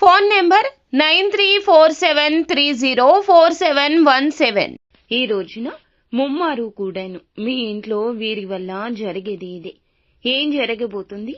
Phone number nine three four seven three zero four seven one seven. ఈ రోజున ముమ్మారు కూడాను మీ ఇంట్లో వీరి వల్ల జరిగేది ఇదే. ఏం జరగబోతుంది?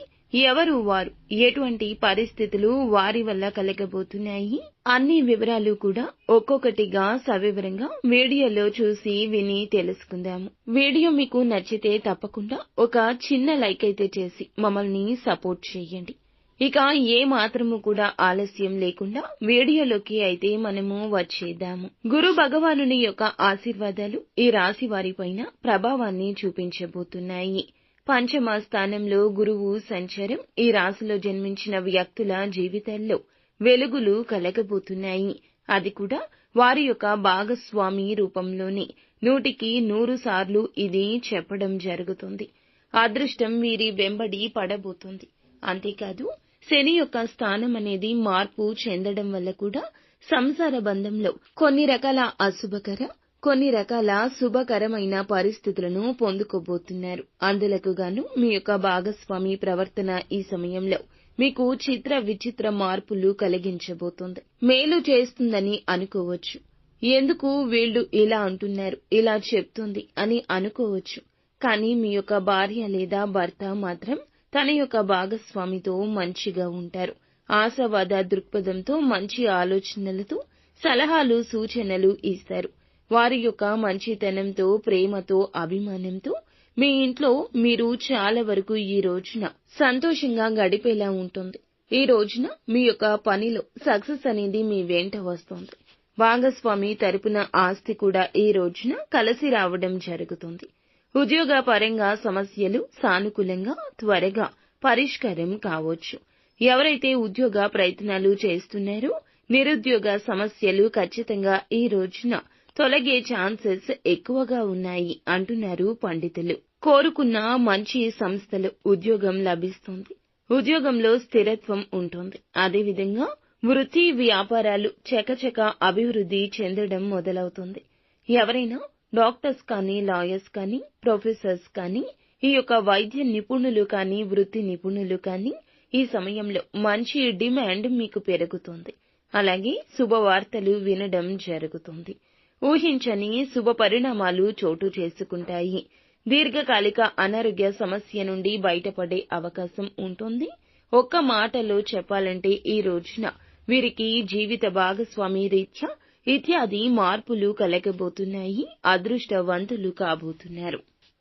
ఎవరు వారు? ఎటువంటి పరిస్థితులు వారి వల్ల కలగబోతున్నాయి? అన్ని వివరాలు కూడా ఒక్కొక్కటిగా సవివరంగా వీడియోలో చూసి విని తెలుసుకుందాము. వీడియో మీకు నచ్చితే తప్పకుండా ఒక చిన్న లైక్ అయితే చేసి మమ్మల్ని సపోర్ట్ చేయండి. ఇక ఏ మాత్రము కూడా ఆలస్యం లేకుండా వీడియోలోకి అయితే మనము వచ్చేద్దాము. గురు భగవానుని యొక్క ఆశీర్వాదాలు ఈ రాశి వారిపైన ప్రభావాన్ని చూపించబోతున్నాయి. పంచమ స్థానంలో గురువు సంచారం ఈ రాశిలో జన్మించిన వ్యక్తుల జీవితాల్లో వెలుగులు కలగబోతున్నాయి. అది కూడా వారి యొక్క భాగస్వామి రూపంలోనే. నూటికి నూరు సార్లు ఇది చెప్పడం జరుగుతుంది. అదృష్టం వీరి వెంబడి పడబోతుంది. అంతేకాదు శని యొక్క స్థానం అనేది మార్పు చెందడం వల్ల కూడా సంసార బంధంలో కొన్ని రకాల అశుభకర కొన్ని రకాల శుభకరమైన పరిస్థితులను పొందుకోబోతున్నారు. అందులకు గాను మీ యొక్క భాగస్వామి ప్రవర్తన ఈ సమయంలో మీకు చిత్ర విచిత్ర మార్పులు కలిగించబోతుంది. మేలు చేస్తుందని అనుకోవచ్చు. ఎందుకు వీళ్ళు ఇలా అంటున్నారు ఇలా చెప్తుంది అని అనుకోవచ్చు. కానీ మీ యొక్క భార్య లేదా భర్త మాత్రం తన యొక్క భాగస్వామితో మంచిగా ఉంటారు. ఆశావాద దృక్పథంతో మంచి ఆలోచనలతో సలహాలు సూచనలు ఇస్తారు. వారి యొక్క మంచితనంతో ప్రేమతో అభిమానంతో మీ ఇంట్లో మీరు చాలా వరకు ఈ రోజున సంతోషంగా గడిపేలా ఉంటుంది. ఈ రోజున మీ యొక్క పనిలో సక్సెస్ అనేది మీ వెంట వస్తుంది. భాగస్వామి తరపున ఆస్తి కూడా ఈ రోజున కలిసి రావడం జరుగుతుంది. ఉద్యోగ పరంగా సమస్యలు సానుకూలంగా త్వరగా పరిష్కారం కావచ్చు. ఎవరైతే ఉద్యోగ ప్రయత్నాలు చేస్తున్నారో నిరుద్యోగ సమస్యలు ఖచ్చితంగా ఈ రోజున తొలగే ఛాన్సెస్ ఎక్కువగా ఉన్నాయి అంటున్నారు పండితులు. కోరుకున్న మంచి సంస్థలో ఉద్యోగం లభిస్తుంది. ఉద్యోగంలో స్థిరత్వం ఉంటుంది. అదేవిధంగా వృత్తి వ్యాపారాలు చకచక అభివృద్ధి చెందడం మొదలవుతుంది. ఎవరైనా డాక్టర్స్ కానీ లాయర్స్ కానీ ప్రొఫెసర్స్ కానీ ఈ యొక్క వైద్య నిపుణులు కానీ వృత్తి నిపుణులు కానీ ఈ సమయంలో మంచి డిమాండ్ మీకు పెరుగుతుంది. అలాగే శుభవార్తలు వినడం జరుగుతుంది. ఊహించని శుభ పరిణామాలు చోటు చేసుకుంటాయి. దీర్ఘకాలిక అనారోగ్య సమస్య నుండి బయటపడే అవకాశం ఉంటుంది. ఒక్క మాటలో చెప్పాలంటే ఈ రోజున వీరికి జీవిత భాగస్వామి రీత్యా ఇత్యాది మార్పులు కలగబోతున్నాయి అదృష్టవంతులు కాబోతున్నారు.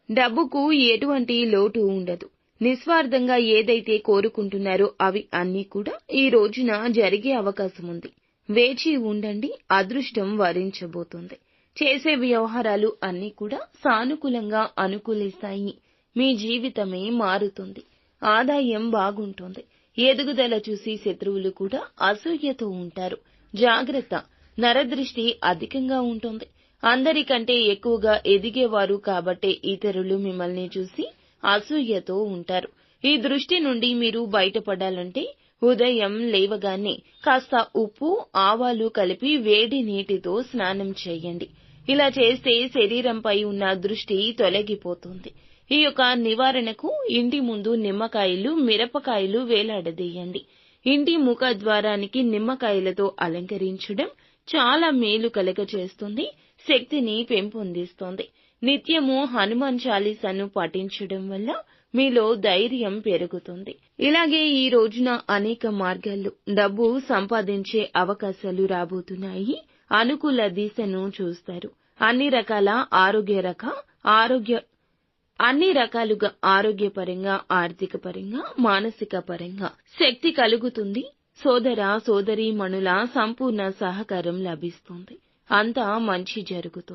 డబ్బుకు ఎటువంటి లోటు ఉండదు. నిస్వార్థంగా ఏదైతే కోరుకుంటున్నారో అవి అన్నీ కూడా ఈ రోజున జరిగే అవకాశం ఉంది. వేచి ఉండండి అదృష్టం వరించబోతుంది. చేసే వ్యవహారాలు అన్నీ కూడా సానుకూలంగా అనుకూలిస్తాయి. మీ జీవితమే మారుతుంది. ఆదాయం బాగుంటుంది. ఎదుగుదల చూసి శత్రువులు కూడా అసూయతో ఉంటారు. జాగ్రత్త. నరదృష్టి అధికంగా ఉంటుంది. అందరికంటే ఎక్కువగా ఎదిగేవారు కాబట్టే ఇతరులు మిమ్మల్ని చూసి అసూయతో ఉంటారు. ఈ దృష్టి నుండి మీరు బయటపడాలంటే ఉదయం లేవగానే కాస్త ఉప్పు ఆవాలు కలిపి వేడి నీటితో స్నానం చేయండి. ఇలా చేస్తే శరీరంపై ఉన్న దృష్టి తొలగిపోతుంది. ఈ యొక్క నివారణకు ఇంటి ముందు నిమ్మకాయలు మిరపకాయలు వేలాడదీయండి. ఇంటి ముఖ ద్వారానికి నిమ్మకాయలతో అలంకరించడం చాలా మేలు కలగ చేస్తుంది శక్తిని పెంపొందిస్తుంది. నిత్యము హనుమాన్ చాలీసాను పఠించడం వల్ల మీలో ధైర్యం పెరుగుతుంది. ఇలాగే ఈ రోజున అనేక మార్గాల్లో డబ్బు సంపాదించే అవకాశాలు రాబోతున్నాయి. అనుకూల దిశను చూస్తారు. అన్ని రకాల ఆరోగ్య రక ఆరోగ్య అన్ని రకాలుగా ఆరోగ్యపరంగా ఆర్థిక పరంగా మానసిక పరంగా శక్తి కలుగుతుంది. సోదర సోదరీమణుల సంపూర్ణ సహకారం లభిస్తుంది. అంతా మంచి జరుగుతుంది.